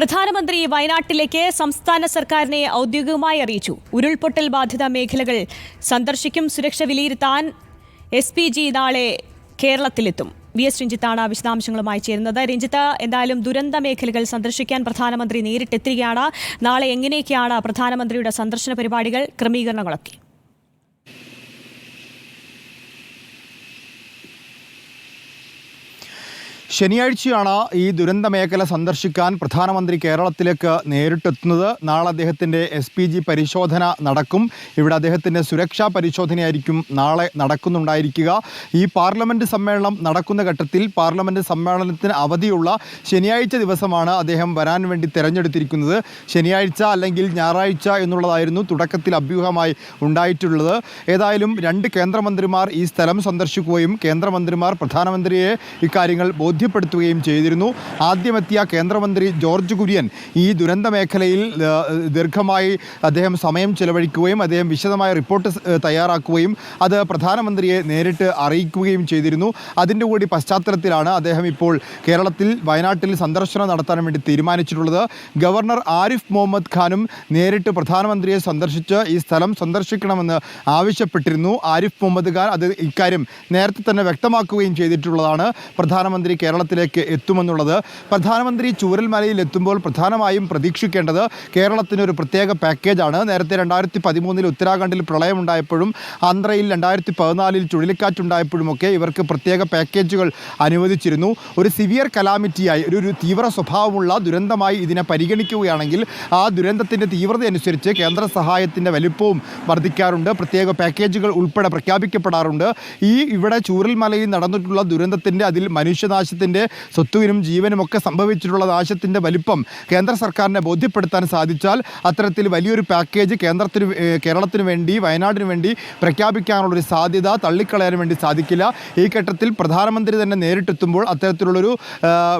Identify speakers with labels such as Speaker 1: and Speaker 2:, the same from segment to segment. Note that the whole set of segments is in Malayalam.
Speaker 1: പ്രധാനമന്ത്രി വയനാട്ടിലേക്ക് സംസ്ഥാന സർക്കാരിനെ ഔദ്യോഗികമായി അറിയിച്ചു. ഉരുൾപൊട്ടൽ ബാധിത മേഖലകൾ സന്ദർശിക്കും സുരക്ഷ വിലയിരുത്താൻ എസ് പി ജി നാളെ കേരളത്തിലെത്തും. വി എസ് രഞ്ജിത്താണ് വിശദാംശങ്ങളുമായി ചേരുന്നത്. രഞ്ജിത്ത് എന്തായാലും ദുരന്ത മേഖലകൾ സന്ദർശിക്കാൻ പ്രധാനമന്ത്രി നേരിട്ടെത്തുകയാണ്. നാളെ എങ്ങനെയൊക്കെയാണ് പ്രധാനമന്ത്രിയുടെ സന്ദർശന പരിപാടികൾ ക്രമീകരണങ്ങളൊക്കെ?
Speaker 2: ശനിയാഴ്ചയാണ് ഈ ദുരന്ത മേഖല സന്ദർശിക്കാൻ പ്രധാനമന്ത്രി കേരളത്തിലേക്ക് നേരിട്ടെത്തുന്നത്. നാളെ അദ്ദേഹത്തിന്റെ എസ് പി ജി പരിശോധന നടക്കും. ഇവിടെ അദ്ദേഹത്തിന്റെ സുരക്ഷാ പരിശോധനയായിരിക്കും നാളെ നടക്കുന്നുണ്ടായിരിക്കുക. ഈ പാർലമെന്റ് സമ്മേളനം നടക്കുന്ന ഘട്ടത്തിൽ പാർലമെന്റ് സമ്മേളനത്തിന് അവധിയുള്ള ശനിയാഴ്ച ദിവസമാണ് അദ്ദേഹം വരാൻ വേണ്ടി തിരഞ്ഞെടുത്തിരിക്കുന്നത്. ശനിയാഴ്ച അല്ലെങ്കിൽ ഞായറാഴ്ച എന്നുള്ളതായിരുന്നു തുടക്കത്തിൽ അഭ്യൂഹമായി ഉണ്ടായിട്ടുള്ളത്. ഏതായാലും രണ്ട് കേന്ദ്രമന്ത്രിമാർ ഈ സ്ഥലം സന്ദർശിക്കുകയും കേന്ദ്രമന്ത്രിമാർ പ്രധാനമന്ത്രിയെ ഇക്കാര്യങ്ങൾ ബോധ്യപ്പെടുത്തുകയും ചെയ്തിരുന്നു. ആദ്യമെത്തിയ കേന്ദ്രമന്ത്രി ജോർജ് കുര്യൻ ഈ ദുരന്ത മേഖലയിൽ ദീർഘമായി അദ്ദേഹം സമയം ചെലവഴിക്കുകയും അദ്ദേഹം വിശദമായ റിപ്പോർട്ട് തയ്യാറാക്കുകയും അത് പ്രധാനമന്ത്രിയെ നേരിട്ട് അറിയിക്കുകയും ചെയ്തിരുന്നു. അതിന്റെ കൂടി പശ്ചാത്തലത്തിലാണ് അദ്ദേഹം ഇപ്പോൾ കേരളത്തിൽ വയനാട്ടിൽ സന്ദർശനം നടത്താൻ വേണ്ടി തീരുമാനിച്ചിട്ടുള്ളത്. ഗവർണർ ആരിഫ് മുഹമ്മദ് ഖാനും നേരിട്ട് പ്രധാനമന്ത്രിയെ സന്ദർശിച്ച് ഈ സ്ഥലം സന്ദർശിക്കണമെന്ന് ആവശ്യപ്പെട്ടിരുന്നു. ആരിഫ് മുഹമ്മദ് ഖാൻ അത് ഇക്കാര്യം നേരത്തെ തന്നെ വ്യക്തമാക്കുകയും ചെയ്തിട്ടുള്ളതാണ്. പ്രധാനമന്ത്രി കേരളത്തിലേക്ക് എത്തുമെന്നുള്ളത് പ്രധാനമന്ത്രി ചൂരൽമലയിൽ എത്തുമ്പോൾ പ്രധാനമായും പ്രതീക്ഷിക്കേണ്ടത് കേരളത്തിനൊരു പ്രത്യേക പാക്കേജാണ്. നേരത്തെ രണ്ടായിരത്തി പതിമൂന്നിൽ ഉത്തരാഖണ്ഡിൽ പ്രളയമുണ്ടായപ്പോഴും ആന്ധ്രയിൽ രണ്ടായിരത്തി പതിനാലിൽ ചുഴലിക്കാറ്റുണ്ടായപ്പോഴുമൊക്കെ ഇവർക്ക് പ്രത്യേക പാക്കേജുകൾ അനുവദിച്ചിരുന്നു. ഒരു സിവിയർ കലാമിറ്റിയായി ഒരു ഒരു തീവ്ര സ്വഭാവമുള്ള ദുരന്തമായി ഇതിനെ പരിഗണിക്കുകയാണെങ്കിൽ ആ ദുരന്തത്തിന്റെ തീവ്രത അനുസരിച്ച് കേന്ദ്ര സഹായത്തിന്റെ വലിപ്പവും വർദ്ധിക്കാറുണ്ട്. പ്രത്യേക പാക്കേജുകൾ ഉൾപ്പെടെ പ്രഖ്യാപിക്കപ്പെടാറുണ്ട്. ഈ ഇവിടെ ചൂരൽമലയിൽ നടന്നിട്ടുള്ള ദുരന്തത്തിന്റെ അതിൽ മനുഷ്യനാശത്തിന്റെ സ്വത്തുവിനും ജീവനും ഒക്കെ സംഭവിച്ചിട്ടുള്ള നാശത്തിന്റെ വലിപ്പം കേന്ദ്ര സർക്കാരിനെ ബോധ്യപ്പെടുത്താൻ സാധിച്ചാൽ അത്തരത്തിൽ വലിയൊരു പാക്കേജ് കേന്ദ്രത്തിന് കേരളത്തിന് വേണ്ടി വയനാടിന് വേണ്ടി പ്രഖ്യാപിക്കാനുള്ളൊരു സാധ്യത തള്ളിക്കളയാൻ വേണ്ടി സാധിക്കില്ല. ഈ ഘട്ടത്തിൽ പ്രധാനമന്ത്രി തന്നെ നേരിട്ടെത്തുമ്പോൾ അത്തരത്തിലുള്ളൊരു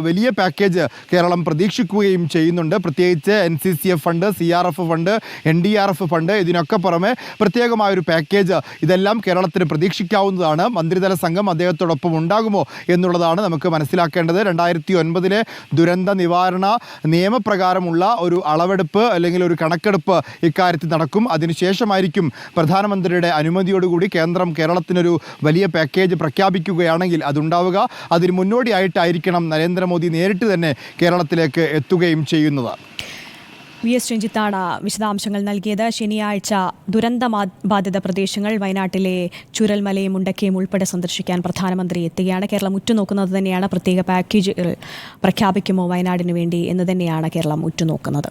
Speaker 2: വലിയ പാക്കേജ് കേരളം പ്രതീക്ഷിക്കുകയും ചെയ്യുന്നുണ്ട്. പ്രത്യേകിച്ച് N C C F fund C R F fund N D R F fund ഇതിനൊക്കെ പുറമെ പ്രത്യേകമായൊരു പാക്കേജ് ഇതെല്ലാം കേരളത്തിന് പ്രതീക്ഷിക്കാവുന്നതാണ്. മന്ത്രിതല സംഘം അദ്ദേഹത്തോടൊപ്പം ഉണ്ടാകുമോ എന്നുള്ളതാണ് നമുക്ക് മനസ്സിലാക്കേണ്ടത് രണ്ടായിരത്തി ഒൻപതിലെ ദുരന്ത നിവാരണ നിയമപ്രകാരമുള്ള ഒരു അളവെടുപ്പ് അല്ലെങ്കിൽ ഒരു കണക്കെടുപ്പ് ഇക്കാര്യത്തിൽ നടക്കും. അതിനുശേഷമായിരിക്കും പ്രധാനമന്ത്രിയുടെ അനുമതിയോടുകൂടി കേന്ദ്രം കേരളത്തിനൊരു വലിയ പാക്കേജ് പ്രഖ്യാപിക്കുകയാണെങ്കിൽ അതുണ്ടാവുക. അതിന് മുന്നോടിയായിട്ടായിരിക്കണം നരേന്ദ്രമോദി നേരിട്ട് തന്നെ കേരളത്തിലേക്ക് എത്തുകയും ചെയ്യുന്നത്.
Speaker 1: വി എസ് രഞ്ജിത്താണ് വിശദാംശങ്ങൾ നൽകിയത്. ശനിയാഴ്ച ദുരന്ത ബാധിത പ്രദേശങ്ങൾ വയനാട്ടിലെ ചുരൽമലയും മുണ്ടക്കയും ഉൾപ്പെടെ സന്ദർശിക്കാൻ പ്രധാനമന്ത്രി എത്തുകയാണ്. കേരളം ഉറ്റുനോക്കുന്നത് തന്നെയാണ്. പ്രത്യേക പാക്കേജുകൾ പ്രഖ്യാപിക്കുമോ വയനാടിനു വേണ്ടി എന്ന് തന്നെയാണ് കേരളം ഉറ്റുനോക്കുന്നത്.